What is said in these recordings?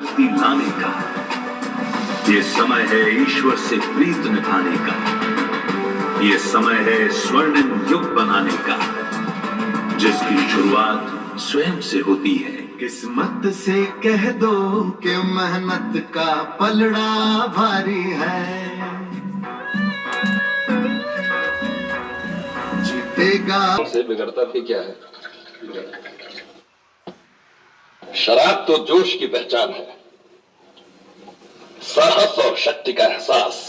लाने का। ये समय है ईश्वर से प्रीत निभाने का। ये समय है स्वर्णिम युग बनाने का जिसकी शुरुआत स्वयं से होती है। किस्मत से कह दो कि मेहनत का पलड़ा भारी है। जीतेगा। से बिगड़ता भी क्या है? शराब तो जोश की पहचान है साहस और शक्ति का एहसास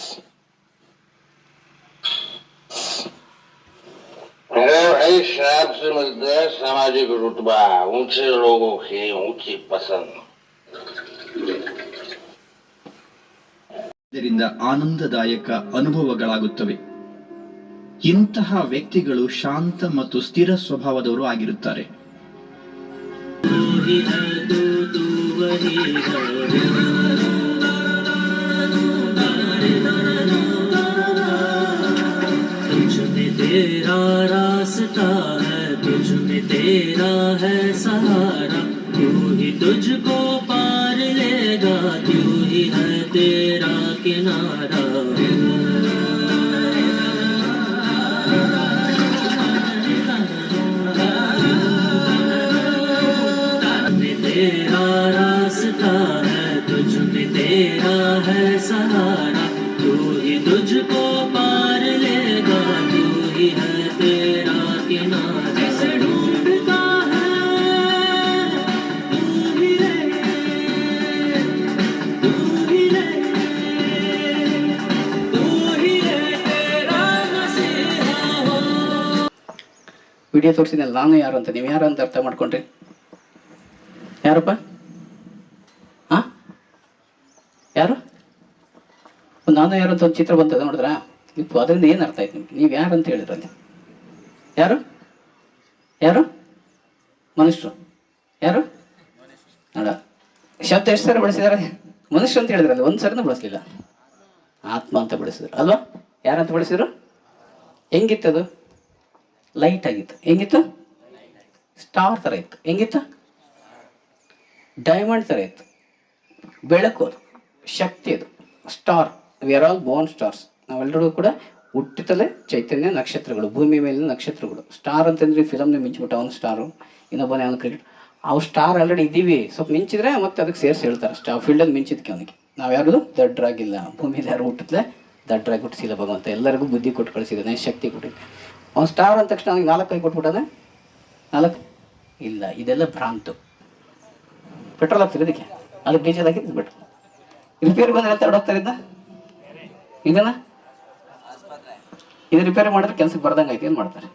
अरे भाई शराब से मिलता है सामाजिक रुतबा ऊंचे लोगों की ऊंची पसंद ಇದರಿಂದ ಆನಂದದಾಯಕ ಅನುಭವಗಳಾಗುತ್ತವೆ ಇಂತಹ ವ್ಯಕ್ತಿಗಳು ಶಾಂತ ಮತ್ತು ಸ್ಥಿರ ಸ್ವಭಾವದವರು ಆಗಿರುತ್ತಾರೆ तुझ में तेरा रास्ता है तुझ में तेरा है सहारा तू ही तुझको पार लेगा तू ही है तेरा किनारा? है सहारा तू ही तुझको पार लेगा तू ही है तेरा किनारा कैसे ढूंढता है तू ही रे तू ही रे तू ही रे तेरा नसीहा हो ವಿಡಿಯೋ ತೋರಿಸಿದ್ನಲ್ಲ ನಾನು ಯಾರು ಅಂತ ನೀವು ಯಾರು ಅಂತ ಅರ್ಥ ಮಾಡ್ಕೊಂಡ್ರಿ ಯಾರಪ್ಪ ಹಾ ಯಾರು ನಾನು ಯಾರು ಅಂತ ಒಂದು ಚಿತ್ರ ಬಂತದ ನೋಡಿದ್ರಾ? ಇತ್ತು ಅದರಿಂದ ಏನು ಅರ್ಥ ಆಯ್ತು ನಿಮ್ಗೆ? ನೀವು ಯಾರು ಅಂತ ಹೇಳಿದ್ರಲ್ಲಿ? ಯಾರು? ಯಾರು? ಮನುಷ್ಯರು. ಯಾರು? ನೋಡ. ಶಬ್ದ ಎಷ್ಟು ಸರಿ ಬಳಸಿದ್ದಾರೆ ಮನುಷ್ಯ ಅಂತ ಹೇಳಿದ್ರಲ್ಲ, ಒಂದು ಸರಿನೂ ಬಳಸಲಿಲ್ಲ. ಆತ್ಮ ಅಂತ ಬಳಸಿದ್ರು. ಅಲ್ವಾ? ಯಾರಂತ ಬಳಸಿದ್ರು? ಅದು? ಲೈಟ್ ಆಗಿತ್ತು. ಹೆಂಗಿತ್ತು? ಸ್ಟಾರ್ ತರ ಇತ್ತು. ಹೆಂಗಿತ್ತು? ಡೈಮಂಡ್ ತರ ಇತ್ತು. ಬೆಳಕು ಅದು. ಶಕ್ತಿ ಅದು. Star. We are all born stars ನಾವೆಲ್ಲರೂ ಕೂಡ ಹುಟ್ಟಿತಲೇ ಚೈತನ್ಯ ನಕ್ಷತ್ರಗಳು ಭೂಮಿ ಮೇಲಿನ ನಕ್ಷತ್ರಗಳು. ಸ್ಟಾರ್ ಅಂತಂದ್ರೆ ಫಿಲಮ್ನ ಮಿಂಚ್ಬಿಟ್ಟ ಅವ್ನು ಸ್ಟಾರು ಇನ್ನೊಬ್ಬನೇ ಅವ್ನು ಕ್ರಿಕೆಟ್ ಅವು ಸ್ಟಾರ್ ಆಲ್ರೆಡಿ ಇದ್ದೀವಿ. ಸ್ವಲ್ಪ ಮಿಂಚಿದ್ರೆ ಮತ್ತೆ ಅದಕ್ಕೆ ಸೇರಿಸಿ ಹೇಳ್ತಾರೆ. ಸ್ಟಾರ್ ಫೀಲ್ಡಲ್ಲಿ ಮಿಂಚಿದ್ಕೆ ಅವನಿಗೆ. ನಾವು ಯಾರು ದಡ್ಡರಾಗಿಲ್ಲ ಭೂಮಿಲಿ ಯಾರು ಹುಟ್ಟಿದ್ಲೆ ದಡ್ಡರಾಗಿ ಹುಟ್ಟಿಸಿಲ್ಲ ಭಗವಂತ. ಎಲ್ಲರಿಗೂ ಬುದ್ಧಿ ಕೊಟ್ಟು ಕಳಿಸಿದ್ದಾನೆ ಶಕ್ತಿ ಕೊಟ್ಟಿದ್ದೆ. ಅವ್ನು ಸ್ಟಾರ್ ಅಂದ ತಕ್ಷಣ ಅವ್ನಿಗೆ ನಾಲ್ಕು ಕೈ ಕೊಟ್ಬಿಟ್ಟಾನೆ? ನಾಲ್ಕು? ಇಲ್ಲ. ಇದೆಲ್ಲ ಭ್ರಾಂತು. ಪೆಟ್ರೋಲ್ ಹಾಕ್ತಿರೋದಕ್ಕೆ ಅದಕ್ಕೆ ಡೀಸೆಲ್ ಹಾಕಿದ್ದು ಬಿಟ್ಟು. ರಿಪೇರಿ ಬಂದ್ರೆ ಹೋಗ್ತಾರೆ ಇದನ್ನ ಇದು ರಿಪೇರಿ ಮಾಡಿದ್ರೆ ಕೆಲ್ಸಕ್ಕೆ ಬರ್ದಂಗ ಐತಿ ಏನ್ ಮಾಡ್ತಾರೆ?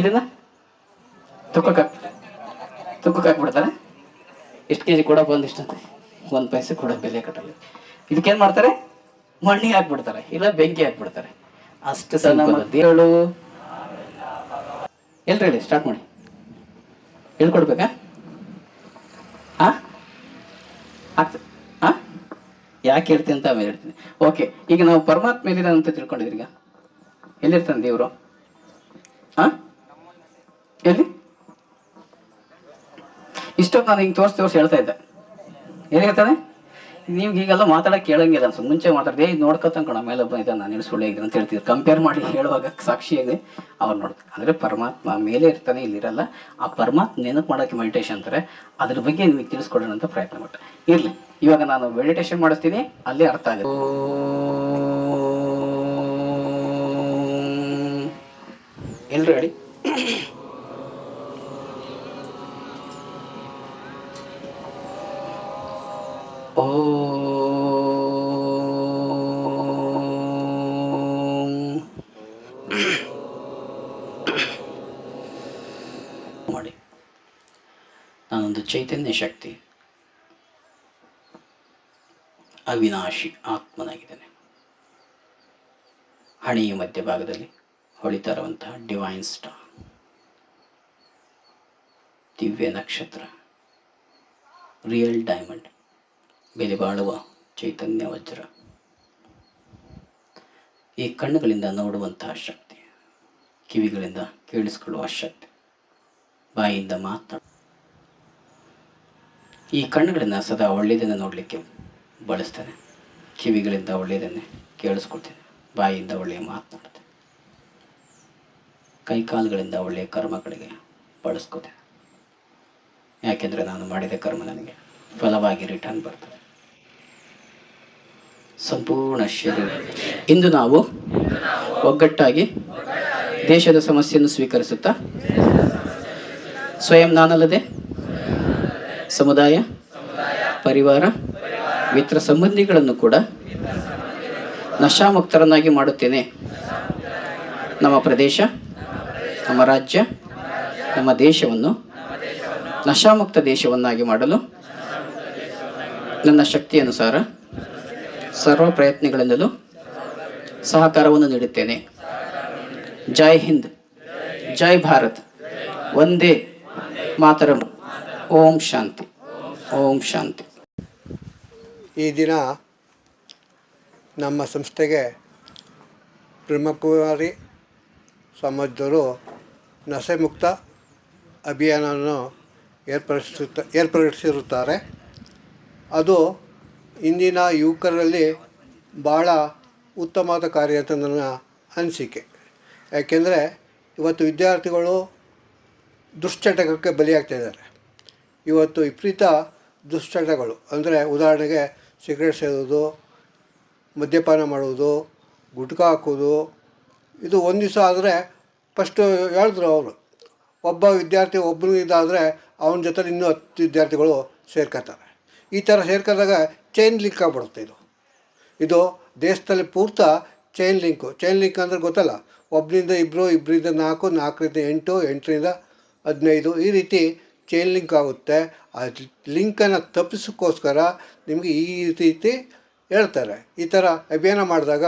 ಇದನ್ನ? ತುಕ್ಕಕ್ಕೆ ಹಾಕ್ತಾರೆ ತುಕ್ಕಕ್ಕೆ ಹಾಕ್ಬಿಡ್ತಾರೆ. ಎಷ್ಟು ಕೆ ಜಿ ಕೊಡ ಬಂದಿಷ್ಟಂತೆ ಒಂದ್ ಪೈಸೆ ಕೂಡ ಬೆಲೆ ಕಟ್ಟಲ್ಲ ಇದಕ್ಕೇನ್ ಮಾಡ್ತಾರೆ? ಮಣ್ಣಿಗೆ ಹಾಕ್ಬಿಡ್ತಾರೆ ಇಲ್ಲ ಬೆಂಕಿ ಹಾಕ್ಬಿಡ್ತಾರೆ. ಅಷ್ಟು ಸಣ್ಣ ಹೇಳು. ಎಲ್ರಿ ಹೇಳಿ ಸ್ಟಾರ್ಟ್ ಮಾಡಿ. ಹೇಳ್ಕೊಡ್ಬೇಕಾ? ಹಾ ಆಗ್ತದೆ ಯಾಕೆ ಹೇಳ್ತೀನಿ ಅಂತ ಆಮೇಲೆ ಹೇಳ್ತೀನಿ. ಓಕೆ ಈಗ ನಾವು ಪರಮಾತ್ಮ ಎಲ್ಲಿದ್ದಾನೆ ಅಂತ ತಿಳ್ಕೊಂಡಿದ್ರಿ ಈಗ? ಎಲ್ಲಿರ್ತಾನೆ ದೇವರು? ಹಾ ಎಲ್ಲಿ? ಇಷ್ಟೊತ್ತು ನಾನು ಹಿಂಗೆ ತೋರಿಸಿ ತೋರಿಸಿ ಹೇಳ್ತಾ ಇದ್ದೆ. ಎಲ್ಲಿರ್ತಾನೆ ನೀವು ಈಗೆಲ್ಲ ಮಾತಾಡಕ್ಕೆ ಕೇಳಂಗಿಲ್ಲ ಅನ್ಸುತ್ತೆ. ಮುಂಚೆ ಮಾತಾಡಿದೆ ಇದು ಮೇಲೆ ಒಬ್ಬ ಇದ್ದಾನೆ ನಾನು ಸುಳ್ಳು ಇದ್ದೀನಿ ಅಂತ ಹೇಳ್ತಿದ್ರು ಕಂಪೇರ್ ಮಾಡಿ ಹೇಳುವಾಗ ಸಾಕ್ಷಿ ಇದೆ ಅವ್ರು ನೋಡ್ತಾರೆ. ಅಂದ್ರೆ ಪರಮಾತ್ಮ ಮೇಲೆ ಇರ್ತಾನೆ ಇಲ್ಲಿರಲ್ಲ ಆ ಪರಮಾತ್ಮ ನೆನಪು ಮಾಡೋಕ್ಕೆ ಮೆಡಿಟೇಷನ್ ಅಂತಾರೆ. ಅದ್ರ ಬಗ್ಗೆ ನಿಮಗೆ ತಿಳಿಸ್ಕೊಡೋಣ ಅಂತ ಪ್ರಯತ್ನ ಮಾಡ್ತಾರೆ ಇರ್ಲಿ. ಇವಾಗ ನಾನು ಮೆಡಿಟೇಷನ್ ಮಾಡಿಸ್ತೀನಿ ಅಲ್ಲೇ ಅರ್ಥ ಆಗುತ್ತೆ ಎಲ್ರು ಹೇಳಿ ಓ. ಮಾಡಿ. ನಾನೊಂದು ಚೈತನ್ಯ ಶಕ್ತಿ. ಅವಿನಾಶಿ ಆತ್ಮನಾಗಿದ್ದಾನೆ. ಹಣೆಯ ಮಧ್ಯಭಾಗದಲ್ಲಿ ಹೊಳಿತಾ ಇರುವಂತಹ ಡಿವೈನ್ ಸ್ಟಾರ್ ದಿವ್ಯ ನಕ್ಷತ್ರ ರಿಯಲ್ ಡೈಮಂಡ್ ಬೆಲೆ ಬಾಳುವ ಚೈತನ್ಯ ವಜ್ರ. ಈ ಕಣ್ಣುಗಳಿಂದ ನೋಡುವಂತಹ ಶಕ್ತಿ, ಕಿವಿಗಳಿಂದ ಕೇಳಿಸಿಕೊಳ್ಳುವ ಶಕ್ತಿ ಬಾಯಿಯಿಂದ ಮಾತಾಡ ಈ ಕಣ್ಣುಗಳನ್ನು ಸದಾ ಒಳ್ಳೆಯದನ್ನು ನೋಡಲಿಕ್ಕೆ ಬಳಸ್ತೇನೆ. ಕಿವಿಗಳಿಂದ ಒಳ್ಳೆಯದನ್ನೇ ಕೇಳಿಸ್ಕೊಳ್ತೇನೆ. ಬಾಯಿಯಿಂದ ಒಳ್ಳೆಯ ಮಾತನಾಡ್ತೇನೆ ಕೈಕಾಲುಗಳಿಂದ ಒಳ್ಳೆಯ ಕರ್ಮಗಳಿಗೆ ಬಳಸ್ಕೋತೇನೆ ಯಾಕೆಂದರೆ ನಾನು ಮಾಡಿದ ಕರ್ಮ ನನಗೆ ಫಲವಾಗಿ ರಿಟರ್ನ್ ಬರ್ತದೆ. ಸಂಪೂರ್ಣ ಶರೀರ. ಇಂದು ನಾವು ಒಗ್ಗಟ್ಟಾಗಿ ದೇಶದ ಸಮಸ್ಯೆಯನ್ನು ಸ್ವೀಕರಿಸುತ್ತಾ ಸ್ವಯಂ ನಾನಲ್ಲದೆ ಸಮುದಾಯ, ಪರಿವಾರ ಮಿತ್ರ ಸಂಬಂಧಿಗಳನ್ನು ಕೂಡ ನಶಾಮುಕ್ತರನ್ನಾಗಿ ಮಾಡುತ್ತೇನೆ. ನಮ್ಮ ಪ್ರದೇಶ, ನಮ್ಮ ರಾಜ್ಯ, ನಮ್ಮ ದೇಶವನ್ನು ನಶಾಮುಕ್ತ ದೇಶವನ್ನಾಗಿ ಮಾಡಲು ನನ್ನ ಶಕ್ತಿಯನುಸಾರ ಸರ್ವ ಪ್ರಯತ್ನಗಳಿಂದಲೂ ಸಹಕಾರವನ್ನು ನೀಡುತ್ತೇನೆ. ಜೈ ಹಿಂದ್, ಜೈ ಭಾರತ್ ಒಂದೇ ಮಾತರಂ. ಓಂ ಶಾಂತಿ ಓಂ ಶಾಂತಿ. ಈ ದಿನ ನಮ್ಮ ಸಂಸ್ಥೆಗೆ ಬ್ರಹ್ಮಕುಮಾರಿ ಸಮಾಜದವರು ನಶೆಮುಕ್ತ ಅಭಿಯಾನವನ್ನು ಏರ್ಪಡಿಸುತ್ತ, ಏರ್ಪಡಿಸಿರುತ್ತಾರೆ. ಅದು ಇಂದಿನ ಯುವಕರಲ್ಲಿ ಭಾಳ ಉತ್ತಮವಾದ ಕಾರ್ಯ ಅಂತ ನನ್ನ ಅನಿಸಿಕೆ. ಯಾಕೆಂದರೆ ಇವತ್ತು ವಿದ್ಯಾರ್ಥಿಗಳು ದುಶ್ಚಟಕ್ಕೆ ಬಲಿಯಾಗ್ತಾ ಇದ್ದಾರೆ. ಇವತ್ತು ವಿಪರೀತ ದುಶ್ಚಟಗಳು. ಅಂದರೆ ಉದಾಹರಣೆಗೆ ಸಿಗರೇಟ್ ಸೇದೋದು, ಮದ್ಯಪಾನ ಮಾಡೋದು, ಗುಟ್ಕಾ ಹಾಕೋದು, ಇದು ಒಂದು ದಿವಸ ಆದರೆ ಫಸ್ಟು ಹೇಳಿದ್ರು ಅವರು. ಒಬ್ಬ ವಿದ್ಯಾರ್ಥಿ ಒಬ್ಬನಿದ್ದಾದರೆ ಅವನ ಜೊತೆಲಿ ಇನ್ನೂ ಹತ್ತು ವಿದ್ಯಾರ್ಥಿಗಳು ಸೇರ್ಕೋತಾರೆ ಈ ಥರ ಸೇರ್ಕೊಂಡಾಗ ಚೈನ್ ಲಿಂಕ್ ಆಗಿಬಿಡುತ್ತೆ ಇದು. ಇದು ದೇಶದಲ್ಲಿ ಪೂರ್ತ ಚೈನ್ ಲಿಂಕು ಚೈನ್ ಲಿಂಕ್ ಅಂದರೆ ಗೊತ್ತಲ್ಲ ಒಬ್ಬರಿಂದ ಇಬ್ಬರು ಇಬ್ಬರಿಂದ ನಾಲ್ಕು, ನಾಲ್ಕರಿಂದ ಎಂಟು, ಎಂಟರಿಂದ ಹದಿನೈದು ಈ ರೀತಿ ಚೈನ್ ಲಿಂಕ್ ಆಗುತ್ತೆ. ಆ ಲಿಂಕನ್ನು ತಪ್ಪಿಸೋಕ್ಕೋಸ್ಕರ ನಿಮಗೆ ಈ ರೀತಿ ಹೇಳ್ತಾರೆ. ಈ ಥರ ಅಭಿಯಾನ ಮಾಡಿದಾಗ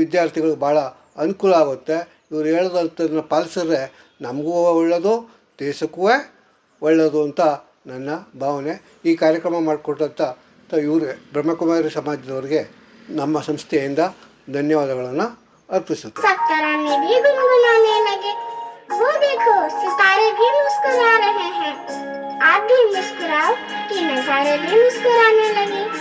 ವಿದ್ಯಾರ್ಥಿಗಳು ಭಾಳ ಅನುಕೂಲ ಆಗುತ್ತೆ. ಇವರು ಹೇಳೋದನ್ನ ಪಾಲಿಸಿದ್ರೆ ನಮಗೂ ಒಳ್ಳೆಯದು ದೇಶಕ್ಕೂ ಒಳ್ಳೆಯದು ಅಂತ ನನ್ನ ಭಾವನೆ. ಈ ಕಾರ್ಯಕ್ರಮ ಮಾಡಿಕೊಟ್ಟಂಥ ಇವ್ರಿಗೆ ಬ್ರಹ್ಮಕುಮಾರಿ ಸಮಾಜದವರಿಗೆ ನಮ್ಮ ಸಂಸ್ಥೆಯಿಂದ ಧನ್ಯವಾದಗಳನ್ನು ಅರ್ಪಿಸುತ್ತೇನೆ. वो देखो, सितारे भी मुस्कुरा रहे हैं। आप भी मुस्कुराओ, कि नजारे भी मुस्कुराने लगे।